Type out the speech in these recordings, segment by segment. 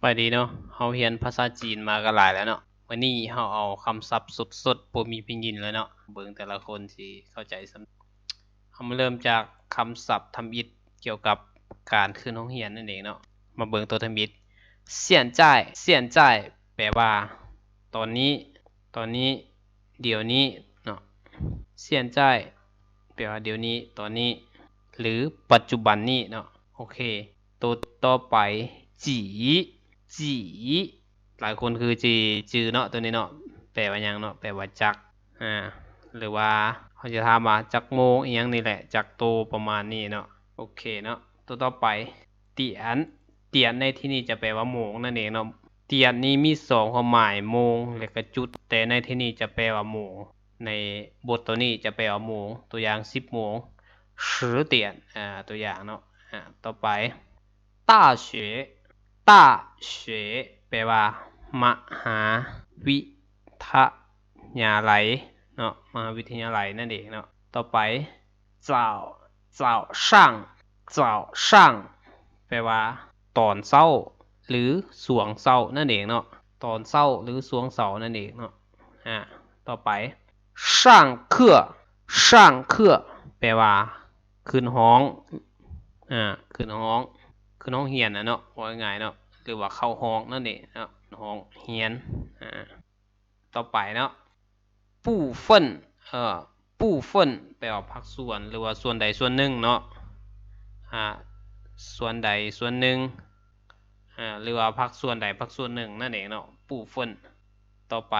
ไปดีเนาะเขาเรียนภาษาจีนมาก็หลายแล้วเนาะวันนี้เขาเอาคำศัพท์สดๆบ่มีพิงยินเลยเนาะ เบิ่งแต่ละคนที่เข้าใจสำเฮามาเริ่มจากคำศัพท์ทำอิฐเกี่ยวกับการขึ้นห้องเรียนนั่นเองเนาะ มาเบิ่งตัวทำอิฐเสียนใจเสียนใจแปลว่า ตอนนี้ ตอนนี้ เดี๋ยวนี้เนาะเสียนใจแปลว่าเดี๋ยวนี้ ตอนนี้ หรือปัจจุบันนี้เนาะ โอเค ตัวต่อไป จีจีหลายคนคือจีจือเนาะตัวนี้เนาะแปลว่ายังเนาะแปลว่าจักอ่าหรือว่าเขาจะถามว่าจักโมงอีหยังนี่แหละจักโตประมาณนี้เนาะโอเคเนาะตัวต่อไปเตียนเตียนในที่นี้จะแปลว่าโมงนั่นเองเนาะเตียนนี้มีสองความหมายโมงและกระจุด แต่ในที่นี้จะแปลว่าโมงในบทตัวนี้จะแปลว่าโมงตัวอย่างสิบโมงสิบเตียนอ่าตัวอย่างเนาะอ่าต่อไป大学 大学แปลว่า มหาวิทยาลัยเนาะมหาวิทยาลัยนั่นเองเนาะต่อไป早早上早上แปลว่า ตอนเช้า หรือสวงเช้านั่นเองเนาะตอนเช้าหรือสวงเช้านั่นเองเนาะอ่าต่อไป上课上课แปลว่า ขึ้นห้อง อ่า ขึ้นห้อง ขึ้นห้องเรียนนะเนาะว่าง่ายๆเนาะ หรือว่าเข้าห้องนั่นเองเนาะห้องเรียนอ่าต่อไปเนาะปู้เฟินเอ่อปู้เฟินแปลว่าภาคส่วนหรือว่าส่วนใดส่วนหนึ่งเนาะอ่าส่วนใดส่วนหนึ่งอ่าหรือว่าภาคส่วนใดภาคส่วนหนึ่งนั่นเองเนาะปู้เฟินต่อไป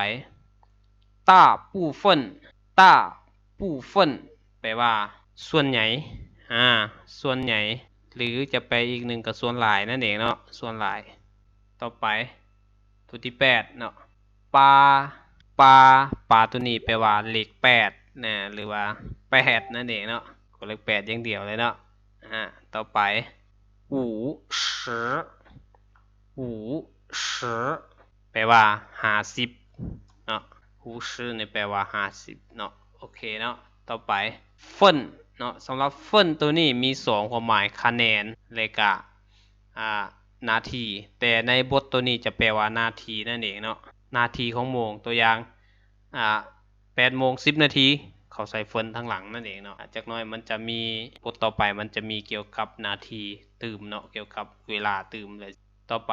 ต้าปู้เฟินต้าปู้เฟินแปลว่า ส่วนใหญ่อ่าส่วนใหญ่หรือจะไปอีกหนึ่งกับส่วนหลายนั่นเองเนาะส่วนหลาย ต่อไป ตัวที่แปดเนาะปลาปลาปลาตัวนี้แปลว่าเลขแปดนะหรือว่าแปดนั่นเองเนาะก็เลขแปดอย่างเดียวเลยเนาะอ่าต่อไปหูสิหูสิแปลว่าห้าสิบเนาะหูสิเนี่ยแปลว่าห้าสิบเนาะโอเคเนาะต่อไปเฟินเนาะสำหรับเฟินตัวนี้มีสองความหมายคะแนนเลกะอ่า นาที แต่ในบทตัวนี้จะแปลว่านาทีนั่นเองเนาะนาทีของโมงตัวอย่างอ่าแปดโมงสิบนาทีเขาใส่เฟินทั้งหลังนั่นเองเนาะจากน้อยมันจะมีบทต่อไปมันจะมีเกี่ยวกับนาทีตื่มเนาะเกี่ยวกับเวลาตื่มเลยต่อไป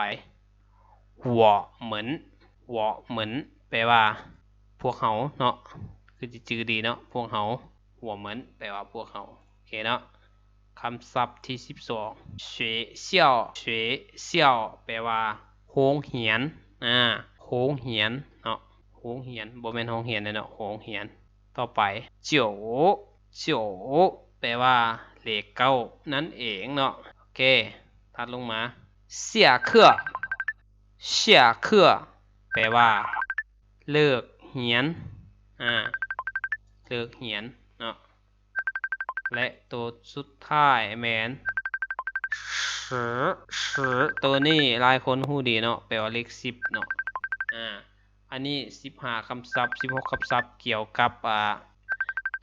หัวเหมือนหัวเหมือนแปลว่า พวกเขาเนาะคือจะจือดีเนาะพวกเขาหัวเหมือนแปลว่าพวกเขาโอเคเนาะ คำศัพท์ที่สิบสองเฉเซี่ยวเฉเซี่ยวแปลว่าโหงเหียนอ่าโหงเหียนเนาะโหงเหียนบ่แม่นโหงเหียนเลยเนาะโหงเหียน ต่อไปเจียวเจียวแปลว่าเลขเก้านั่นเองเนาะโอเคถัดลงมาเสียเครื่อเสียเครือแปลว่า เลิกเหียนอ่าเลิกเหียนเนาะ และตัวสุดท้ายแมนสือสือตัวนี้ลายคนฮู้ดีเนาะแปลว่าเลขสิบเนาะอ่าอันนี้สิบห้าคำศัพท์สิบหกคำศัพท์เกี่ยวกับอ่า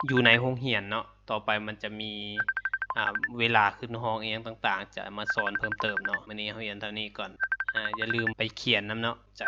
อยู่ในโรงเรียนเนาะต่อไปมันจะมีอ่าเวลาขึ้นห้องเองต่างๆ จะมาสอนเพิ่มเติมเนาะวันนี้เรียนเท่านี้ก่อนอ่าอย่าลืมไปเขียนน้ำเนาะจ้ะ